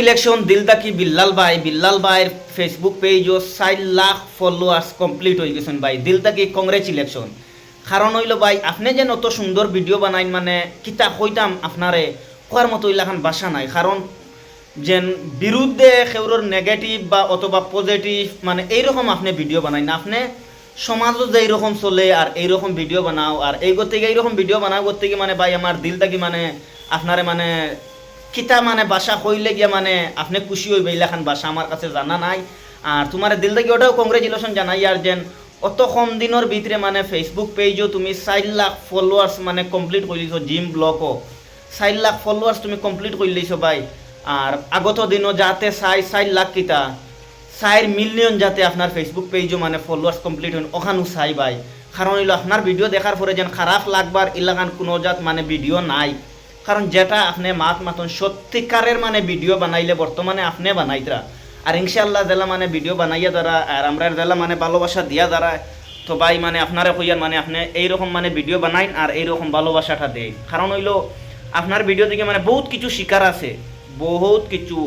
Congratulation দিলদাকি Billal ভাই বিল্লাল ভাইয়ের Facebook পেজও চার লাখ ফলোয়ার্স কমপ্লিট হয়ে গেছেন ভাই দিলদাকি কংগ্রেচুলেশন কারণ হইল ভাই আপনি যেন অত সুন্দর ভিডিও বানাইন মানে কিতা কইতাম আপনারে কোয়ার মতো ইলাখান বাসা নাই। কারণ যেন বিরুদ্ধে সেউরর নেগেটিভ বা অথবা পজিটিভ মানে এইরকম আপনি ভিডিও বানাই না আপনি সমাজও যে এইরকম চলে আর এইরকম ভিডিও বানাও, আর এই করতে এইরকম ভিডিও বানাও করতে মানে ভাই আমার দিল থাকি মানে আপনারে মানে কিতা মানে বাসা কইলে গিয়া মানে আপনি খুশি হইবে এইলাখান বাসা আমার কাছে জানা নাই। আর তোমার দিল থেকে ওটাও কংগ্রেচুলেশন জানাই। আর যেন অত কম দিনের ভিতরে মানে ফেসবুক পেজও তুমি চার লাখ ফলোয়ার্স মানে কমপ্লিট করে দিছো জিম ব্লকও চার লাখ ফলোয়ার্স তুমি কমপ্লিট করে দিছো ভাই। আর আগত দিনও যাতে চাই, চার লাখ কিতা, চার মিলিয়ন যাতে আপনার ফেসবুক পেজও মানে ফলোয়ার্স কমপ্লিট হন, ওখানেও চাই ভাই। কারণ হইল আপনার ভিডিও দেখার পরে যেন খারাপ লাগবার ইলাকান কোনো জাত মানে ভিডিও নাই। কারণ যেটা আপনি মাত মাতন, সত্যিকারের মানে ভিডিও বানাইলে বর্তমানে আপনি বানাইতরা। আর ইনশাল্লাহ জেলা মানে ভিডিও বানাইয়া দ্বারা, আর আমরা জেলা মানে ভালোবাসা দিয়া দ্বারা, তো ভাই মানে আপনারা কইয়ার মানে আপনি এইরকম মানে ভিডিও বানাইন আর এইরকম ভালোবাসাটা দেয় কারণ হইল, আপনার ভিডিও থেকে মানে বহুত কিছু শিকার আছে। বহুত কিছু।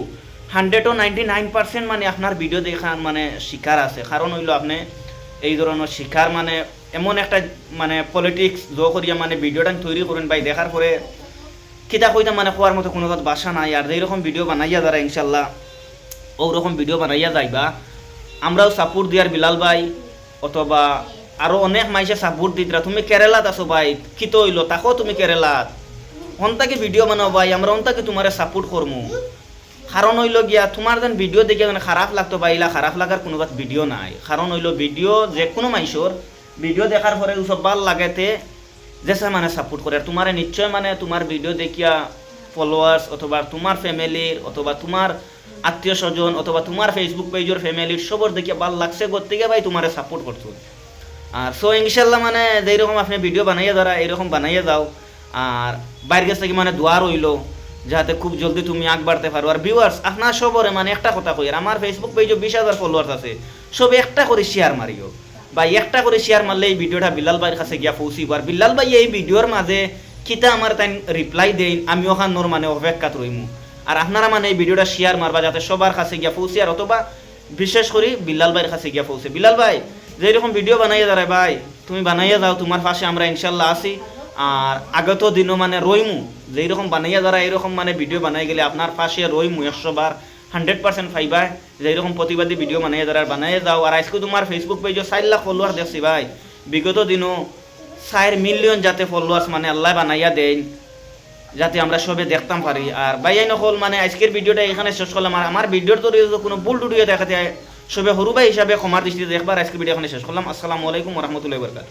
হান্ড্রেড ও নাইনটি নাইন পার্সেন্ট মানে আপনার ভিডিও দেখার মানে শিকার আছে। কারণ হইল আপনি এই ধরনের শিকার মানে এমন একটা মানে পলিটিক্স জ করিয়া মানে ভিডিওটা তৈরি করেন ভাই, দেখার পরে কিতা কইতাম মানে খোয়ার মতো কোনো বাসা নাই আর এইরকম ভিডিও বানাইয়া যারা ইনশাল্লাহ ওরকম ভিডিও বানাইয়া যাইবা। আমরাও সাপোর্ট দিয়ার বিলাল ভাই, অথবা আরও অনেক মাইসে সাপোর্ট দিতরা তুমি কেরালাত আছো ভাই কিতো হইল তাকো তুমি কেরালাত অন্তাকে ভিডিও বানাও ভাই, আমরা অন্তাকে তোমারে সাপোর্ট করমু। কারণ হইল গিয়া তোমার যেন ভিডিও দেখে মানে খারাপ লাগতো বা ইলা খারাপ লাগার কোনো ভিডিও নাই। কারণ হইল ভিডিও যে কোনো মাইসর ভিডিও দেখার পরে সব ভালো লাগেতে যেসা মানে সাপোর্ট করে তোমারে নিশ্চয় মানে তোমার ভিডিও দেখিয়া ফলোয়ার্স অথবা তোমার ফ্যামিলির অথবা তোমার আত্মীয় স্বজন অথবা তোমার ফেসবুক পেজের ফ্যামিলির সবর দেখিয়া ভালো লাগছে। করতে গিয়ে ভাই তোমারে সাপোর্ট করছ আর সো ইনশাল্লাহ মানে যেরকম আপনি ভিডিও বানাইয়া দ্বারা এরকম বানাইয়া যাও। আর বাইরের কাছ থেকে মানে দোয়া রইল যাতে খুব জলদি তুমি আগ বাড়তে পারো আর ভিউয়ার্স আপনার সবরে মানে একটা কথা কই আর আমার ফেসবুক পেজে বিশ হাজার ফলোয়ার্স আছে সব একটা করে শেয়ার মারিও বা একটা করে শেয়ার মারলে এই ভিডিওটা বিল্লাল ভাইয়ের কাছে গিয়া পৌঁছিব। আর বিল্লাল ভাই, এই ভিডিওর মাঝে কিতা আমার তাই রিপ্লাই দেই আমি ওখান নোর মানে অপেক্ষাত রইমু। আর আপনারা মানে এই ভিডিওটা শেয়ার মারবা যাতে সবার কাছে গিয়া পৌঁছে, আর অথবা বিশেষ করে বিল্লাল ভাইয়ের কাছে গিয়া পৌঁছে। বিল্লাল ভাই যে এরকম ভিডিও বানাইয়া দাঁড়ায় ভাই, তুমি বানাইয়া যাও, তোমার পাশে আমরা ইনশাল্লাহ আছি। আর আগত দিনও মানে রইমু। যে এরকম বানাইয়া দ্বারা এরকম মানে ভিডিও বানাই গেলে আপনার পাশে রইমু একশো বার। হান্ড্রেড পার্সেন্ট ফাইবা যে এরকম প্রতিবাদী ভিডিও বানাইয়া দ্বারা বানাইয়া যাও, আর আজকে তোমার ফেসবুক পেজে চার লাখ ফলোয়ার দেখছি ভাই। বিগত দিনও চার মিলিয়ন যাতে ফলোয়ার্স মানে আল্লাহ বানাইয়া দেয় যাতে আমরা সবে দেখতাম পারি। আর বাইয়াই নকল মানে আজকের ভিডিওটা এখানে শেষ করলাম। আর আমার ভিডিওর তো কোনো ভুল টুডিও দেখাতে সবে সরু ভাই হিসাবে ক্ষমার দৃষ্টিতে দেখবার আজকের ভিডিও এখানে শেষ করলাম। আসসালামু আলাইকুম রহমতুল্লাহ বরকাত